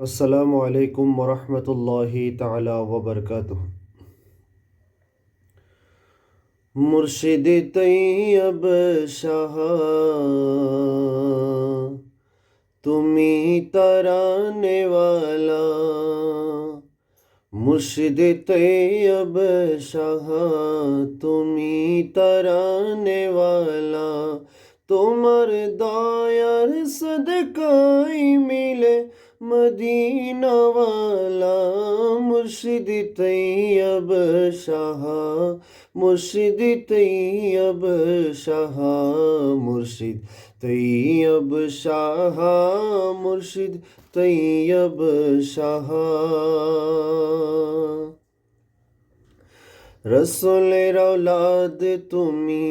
আসসালামু আলাইকুম ওরহমতুল্লাহি তাআলা ওবরকাতুহ মুর্শিদ তৈয়ব শাহ তুমি তরানে ওয়ালা মুর্শিদ তৈয়ব শাহ তুমি তরানে ওয়ালা তোমার দয়ার সদকাই মিলে মদিনাওয়ালা মুর্শিদ তৈয়ব শাহ মুর্শিদ তৈয়ব শাহ মুর্শিদ তৈয়ব শাহ মুর্শিদ তৈয়ব শাহ রসুলের औलाद তুমি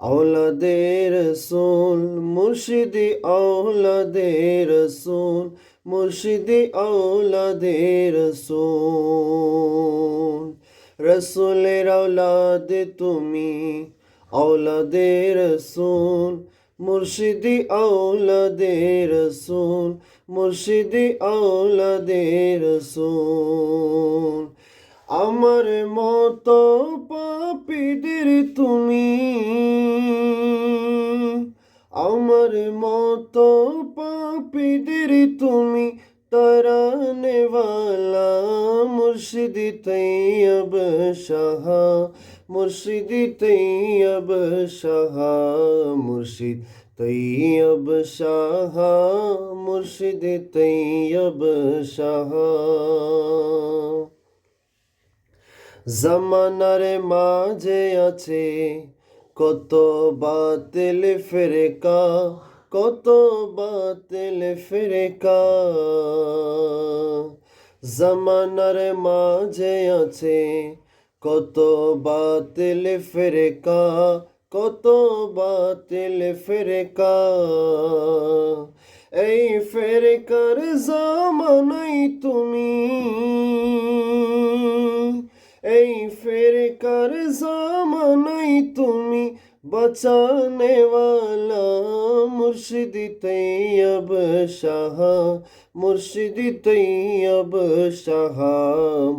औलादे रसूल मुर्शिद औलादे रसूल মুর্শিদি ঔলাদে রসুল। রসুলের ঔলাদ তুমি ঔলাদে রসুল। মুর্শিদি ঔলাদে রসুল, মুর্শিদি ঔলাদে রসুল। আমার মতো পাপিদের তুমি। মতো পাপিদের তুমি তরানেওয়ালা মুর্শিদি তৈয়ব শাহ মুর্শিদি তৈয়ব শাহ মুর্শিদ তৈয়ব শাহ মুর্শিদ তৈয়ব শাহ। জামানার মাঝে আছে কত বাতিল ফেরেকা, কত বাতিল ফেরেকা। জামানার মাঝে আছে কত বাতিল ফেরেকা, কত বাতিল ফেরেকা। এই ফেরেকার জামানাই তুমি। জামানাই তুমি বচানে वाला মুর্শিদ তৈয়ব শাহ মুর্শিদ তৈয়ব শাহ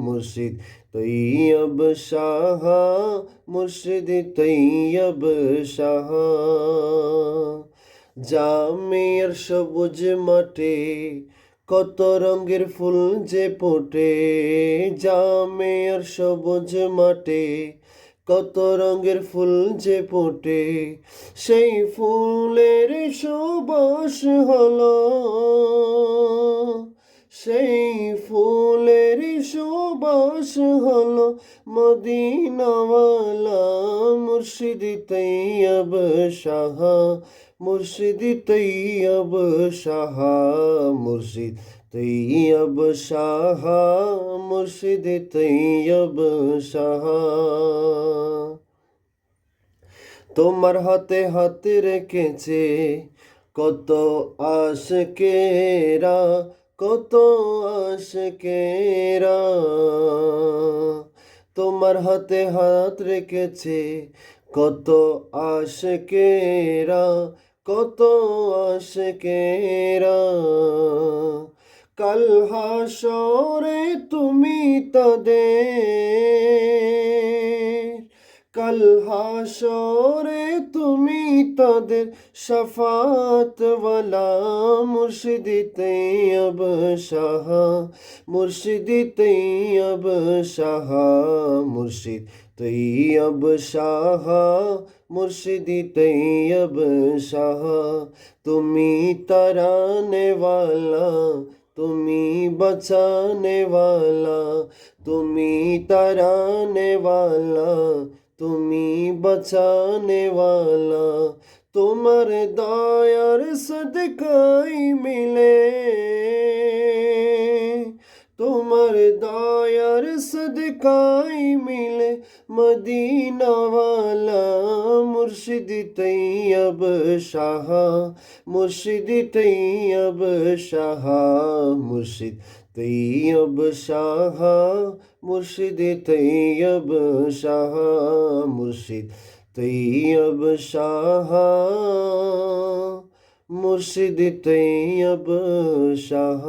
মুর্শিদ তৈয়ব শাহ মুর্শিদ তৈয়ব শাহ জামের সবুজ মাঠে কত রঙের ফুল যে ফোটে জামে আর সবুজ মাঠে কত রঙের ফুল যে ফোটে, সেই ফুলের সুবাস হলো। সেই ফুলের সুবাস হলো মদিনাওয়ালা মুর্শিদ তৈয়ব শাহ, মুর্শিদ তৈয়ব শাহ, মুর্শিদ তৈয়ব শাহ মুর্শিদ তৈয়ব শাহ তোমার হাতে হাতে রেখেছে কত আশকেরা কত আশকেরা তোমার হাতে হাত রেখেছে কত আশকেরা কত আশকেরা কাল হাসরে তুমি তাদের, কাল হাসরে তুমি তাদের শফাতওয়ালা মুর্শিদ তৈয়ব শাহ মুর্শিদ তৈয়ব শাহ, মুর্শিদ তৈয়ব শাহ মুর্শিদ তৈয়ব শাহ, তুমি তরানে तुम्ही बचाने वाला तुम्ही तराने वाला तुम्ही बचाने वाला तुम्हार दायर सदकाई मिले। তোমার দয়ার সদকাই মিলে মদিনাওয়ালা মুর্শিদ তৈয়ব শাহ, মুর্শিদ তৈয়ব শাহ, মুর্শিদ তৈয়ব শাহ, মুর্শিদ তৈয়ব শাহ, মুর্শিদ তৈয়ব শাহ। মুর্শিদ তৈয়ব শাহ